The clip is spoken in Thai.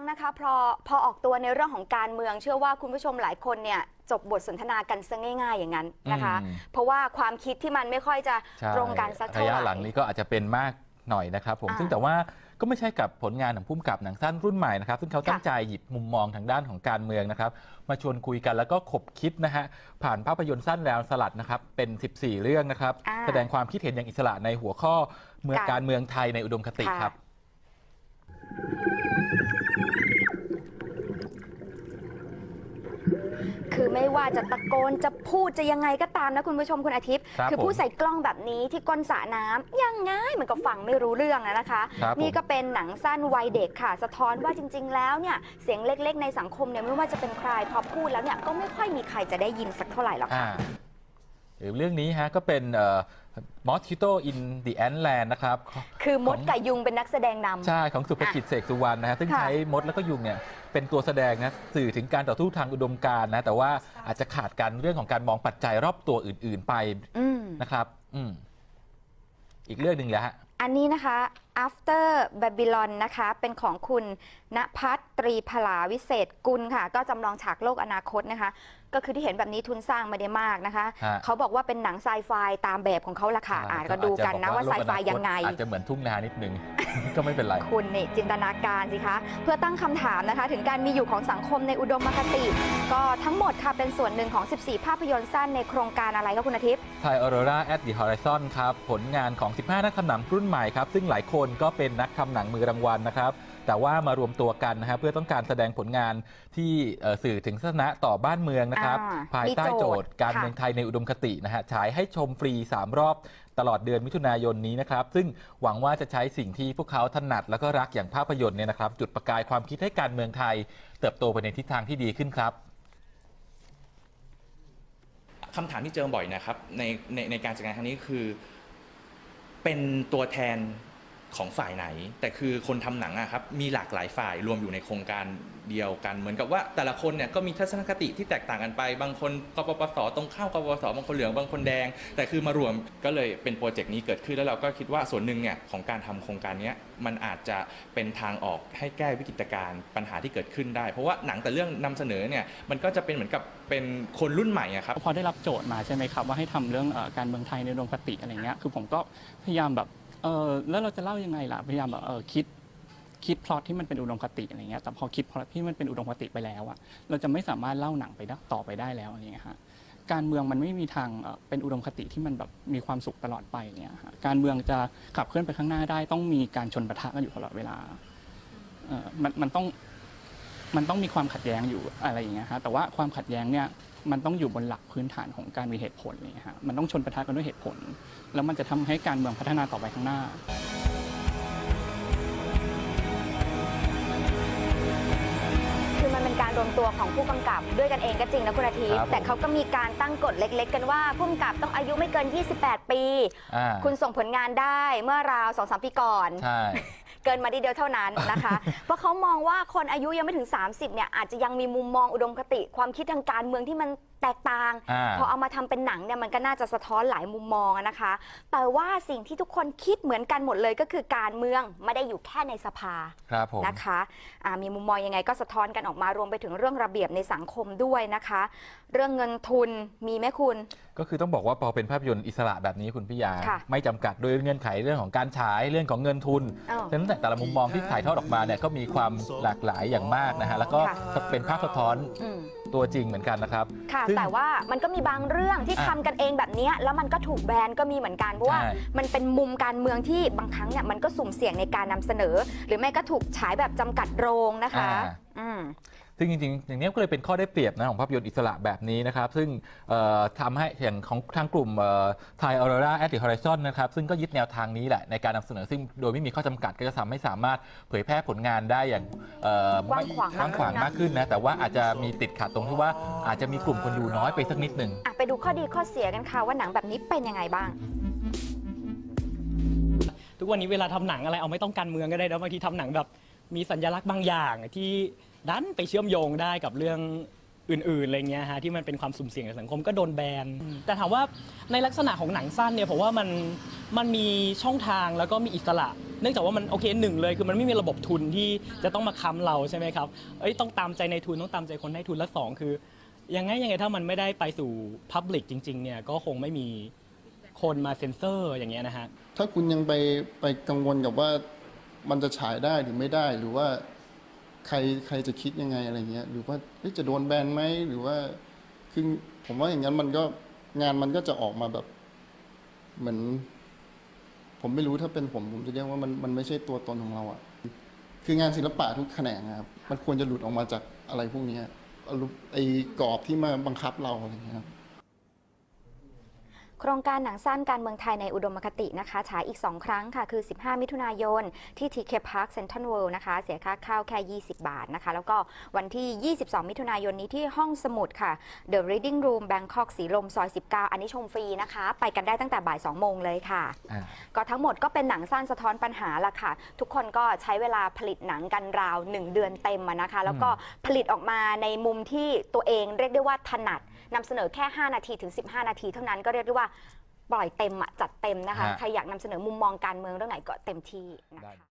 รั้งนะคะพอพอออกตัวในเรื่องของการเมือง เชื่อว่าคุณผู้ชมหลายคนเนี่ยจบบทสนทนากันซะง่าย ๆ อย่างนั้นนะคะ อืม เพราะว่าความคิดที่มันไม่ค่อยจะใช่ตรงกันสักเท่าระไหยะร่ หลังนี้ก็อาจจะเป็นมากหน่อยนะครับผมอ่าซึ่งแต่ว่าก็ไม่ใช่กับผลงานของผู้กำกับหนังสั้นรุ่นใหม่นะครับซึ่งเขาตั้งค่ะใจหยิบมุมมองทางด้านของการเมืองนะครับมาชวนคุยกันแล้วก็ขบคิดนะฮะผ่านภาพยนตร์สั้นแนวสลัดนะครับเป็น 14 เรื่องนะครับอ่าแสดงความคิดเห็นอย่างอิสระในหัวข้อเมืองการการเมืองไทยในอุดมคติค่ะครับคื อไม่ว่าจะตะโกนจะพูดจะยังไงก็ตามนะคุณผู้ชมคุณอาทิตย์ครับอผู้ผมใส่กล้องแบบนี้ที่ก้นสระน้ำยังไงมันก็ฟังไม่รู้เรื่องนะนะคะ ครับผมนี่ก็เป็นหนังสั้นวัยเด็กค่ะ สะท้อนว่าจริง ๆ แล้วเนี่ยเสียงเล็ก ๆ ในสังคมเนี่ยไม่ว่าจะเป็นใครพอพูดแล้วเนี่ยก็ไม่ค่อยมีใครจะได้ยินสักเท่าไหร่หรอกอ่าค่ะหรือเรื่องนี้ฮะก็เป็นมอสคิโตอินดีแอนแลนด์นะครับ คือมดของกับยุงเป็นนักแสดงนำ ใช่ของสุภกิจเสกสุวรรณนะฮะซึ่งค่ะใช้มดแล้วก็ยุงเนี่ยเป็นตัวแสดงนะสื่อถึงการต่อสู้ทางอุดมการณ์นะ แต่ว่าอาจจะขาดการเรื่องของการมองปัจจัยรอบตัวอื่น ๆไปอืมนะครับอืมอีกเรื่องหนึ่งแล้วฮะอันนี้นะคะ after babylon นะคะ เป็นของคุณณพัฒน์ตรีพลาวิเศษกุลค่ะ ก็จำลองฉากโลกอนาคตนะคะ ก็คือที่เห็นแบบนี้ทุนสร้างไม่ได้มากนะคะ ฮะ เขาบอกว่าเป็นหนังไซไฟตามแบบของเขาละค่ะอ่าก็ดูกันนะว่าไซไฟยังไง อาจจะเหมือนทุ่งนานิดนึง ก็ไม่เป็นไร คุณนี่จินตนาการสิคะ เพื่อตั้งคำถามนะคะ ถึงการมีอยู่ของสังคมในอุดมคติ ก็ทั้งหมดค่ะเป็นส่วนหนึ่งของ 14 ภาพยนตร์สั้นในโครงการอะไรก็คุณอาทิตย์ ไทยออโรรา at the horizon ครับ ผลงานของ 15 นักทำหนังรุ่นใหม่ครับ ซึ่งหลายคนก็เป็นนักทำหนังมือรางวัลนะครับ แต่ว่ามารวมตัวกันนะครับเพื่อต้องการแสดงผลงานที่เอ่อสื่อถึงทัศนะต่อบ้านเมืองนะครับอ่าภายใต้มีโจโจทย์ทย์การค่ะเมืองไทยในอุดมคตินะฮะฉายให้ชมฟรี 3 รอบตลอดเดือนมิถุนายนนี้นะครับ ซึ่งหวังว่าจะใช้สิ่งที่พวกเขาถนัดแล้วก็รักอย่างภาพยนตร์เนี่ยนะครับ จุดประกายความคิดให้การเมืองไทย เติบโตไปในทิศทางที่ดีขึ้นครับคำถามที่เจอบ่อยนะครับในในในการจัดงานครั้งนี้คือ เป็นตัวแทน ของฝ่ายไหน แต่คือคนทำหนังอะครับมีหลากหลายฝ่ายรวมอยู่ในโครงการเดียวกัน เหมือนกับว่าแต่ละคนเนี่ยก็มีทัศนคติที่แตกต่างกันไป บางคนกปปสตรงข้ามกปปสบางคนเหลืองบางคนแดง แต่คือมารวมก็เลยเป็นโปรเจกต์นี้เกิดขึ้นแล้วเราก็คิดว่าส่วนหนึ่งเนี่ยของการทำโครงการนี้มันอาจจะเป็นทางออกให้แก้วิกฤตการณ์ปัญหาที่เกิดขึ้นได้ เพราะว่าหนังแต่เรื่องนำเสนอเนี่ยมันก็จะเป็นเหมือนกับเป็นคนรุ่นใหม่อะครับพอได้รับโจทย์มาใช่ไหมครับว่าให้ทำเรื่องการเมืองไทยในอุดมคติอะไรเงี้ยคือผมก็พยายามแบบ เออแล้วเราจะเล่ายังไงล่ะ พยายามแบบเออคิดคิดพล็อตที่มันเป็นอุดมคติอะไรเงี้ย แต่พอคิดพล็อตที่มันเป็นอุดมคติไปแล้วอะเราจะไม่สามารถเล่าหนังไปได้ต่อไปได้แล้วอะไรเงี้ยฮะ การเมืองมันไม่มีทางเอ่อเป็นอุดมคติที่มันแบบมีความสุขตลอดไปเนี่ยฮะการเมืองจะขับเคลื่อนไปข้างหน้าได้ ต้องมีการชนปะทะกันอยู่ตลอดเวลาเออมันมันต้องมันต้องมีความขัดแย้งอยู่อะไรอย่างเงี้ยฮะ แต่ว่าความขัดแย้งเนี่ย มันต้องอยู่บนหลักพื้นฐานของการมีเหตุผลอะไรเนี่ยฮะมันต้องชนประทะกันด้วยเหตุผล แล้วมันจะทำให้การเมืองพัฒนาต่อไปข้างหน้าคือมันเป็นการรวมตัวของผู้กำกับด้วยกันเองก็จริงนะคุณอาทิตครัย์บผมแต่เขาก็มีการตั้งกฎเล็ก ๆ กันว่าผู้กำกับต้องอายุไม่เกิน 28 ปีอ่าคุณส่งผลงานได้เมื่อราว2อสปีก่อนใช่ เกินมาดีเดียวเท่านั้นนะคะ เพราะเขามองว่าคนอายุยังไม่ถึง 30เนี่ยอาจจะยังมีมุมมองอุดมคติความคิดทางการเมืองที่มัน แตกต่าง อ่า พอเอามาทำเป็นหนังเนี่ยมันก็น่าจะสะท้อนหลายมุมมองอะนะคะ แต่ว่าสิ่งที่ทุกคนคิดเหมือนกันหมดเลยก็คือการเมืองไม่ได้อยู่แค่ในสภา ครับผม นะคะอ่ามีมุมมองยังไงก็สะท้อนกันออกมารวมไปถึงเรื่องระเบียบในสังคมด้วยนะคะ เรื่องเงินทุนมีไหมคุณ ก็คือต้องบอกว่าพอเป็นภาพยนตร์อิสระแบบนี้คุณพิยา ค่ะไม่จำกัดด้วยเงื่อนไขเรื่องของการฉายเรื่องของเงินทุนอ้าวฉะนั้นแต่ละมุมมองที่ถ่ายทอดออกมาเนี่ยก็มีความหลากหลายอย่างมากนะฮะแล้วก็ค่ะ เป็นภาพสะท้อน อืม ตัวจริงเหมือนกันนะครับ ค่ะ ซึ่ง แต่ว่ามันก็มีบางเรื่องที่อะทำกันเองแบบเนี้ยแล้วมันก็ถูกแบนก็มีเหมือนกัน เพราะว่าใช่ มันเป็นมุมการเมืองที่บางครั้งเนี่ยมันก็สุ่มเสี่ยงในการนำเสนอ หรือไม่ก็ถูกฉายแบบจำกัดโรงนะคะ อ่า อืม ซึ่งจริงๆ อย่างนี้ก็เลยเป็นข้อได้เปรียบนะของภาพยนตร์อิสระแบบนี้นะครับ ซึ่งเอ่อทำให้อย่างของทางกลุ่มไทยออโรราแอตติฮอริซอนนะครับ ซึ่งก็ยึดแนวทางนี้แหละในการนำเสนอ ซึ่งโดยไม่มีข้อจำกัดก็จะทำให้สามารถเผยแพร่ผลงานได้อย่างเอ่อกว้างขวางกว้างขวางมากขึ้นนะ แต่ว่าอาจจะมีติดขัดตรงที่ว่าอาจจะมีกลุ่มคนดูน้อยไปสักนิดหนึ่งอะไปดูข้อดีข้อเสียกันค่ะว่าหนังแบบนี้เป็นยังไงบ้างทุกวันนี้เวลาทำหนังอะไรเอาไม่ต้องการเมืองก็ได้นะบางทีทำหนังแบบมีสัญลักษณ์บางอย่างที่ ดันไปเชื่อมโยงได้กับเรื่องอื่นๆอะไรเงี้ยฮะที่มันเป็นความสุ่มเสี่ยงในสังคมก็โดนแบนแต่ถามว่าในลักษณะของหนังสั้นเนี่ยผมว่ามันมันมีช่องทางแล้วก็มีอิสระ เนื่องจากว่ามันโอเคหนึ่งเลยคือมันไม่มีระบบทุนที่จะต้องมาค้ำเราใช่ไหมครับเอ้ยต้องตามใจในทุนต้องตามใจคนให้ทุนและสองคือยังไงยังไงถ้ามันไม่ได้ไปสู่ Public จริงๆเนี่ยก็คงไม่มีคนมาเซ็นเซอร์อย่างเงี้ยนะฮะถ้าคุณยังไปไปกังวลกับว่ามันจะฉายได้หรือไม่ได้หรือว่า ใครใครจะคิดยังไงอะไรเงี้ยหรือว่าจะโดนแบนไหมหรือว่าคือผมว่าอย่างนั้นมันก็งานมันก็จะออกมาแบบ เหมือน ผมไม่รู้ถ้าเป็นผมผมจะเรียกว่ามันมันไม่ใช่ตัวตนของเราอะ่ะ คืองานศิลปะทุกแขนงครับมันควรจะหลุดออกมาจากอะไรพวกนี้ไอ้กรอบที่มาบังคับเราอะไรเงี้ยครับ โครงการหนังสั้นการเมืองไทยในอุดมคตินะคะฉายอีก 2 ครั้งค่ะ คือ 15 มิถุนายน ที่ TK Park Central World นะคะ เสียค่าเข้าแค่ 20 บาทนะคะ แล้วก็วันที่ 22 มิถุนายนนี้ที่ห้องสมุดค่ะ The Reading Room Bangkok สีลมซอย 19 อันนี้ชมฟรีนะคะ ไปกันได้ตั้งแต่บ่าย 2 โมงเลยค่ะอ่าก็ทั้งหมดก็เป็นหนังสั้นสะท้อนปัญหาละค่ะ ทุกคนก็ใช้เวลาผลิตหนังกันราว 1 เดือนเต็มอะนะคะ แล้วก็ผลิตออกมาในมุมที่ตัวเองเรียกได้ว่าถนัดนำเสนอแค่ 5 นาทีถึง 15 นาทีเท่านั้นก็เรียกได้ว่าปล่อยเต็มอะจัดเต็มนะคะฮะใครอยากนำเสนอมุมมองการเมืองเรื่องไหนก็เต็มที่นะคะ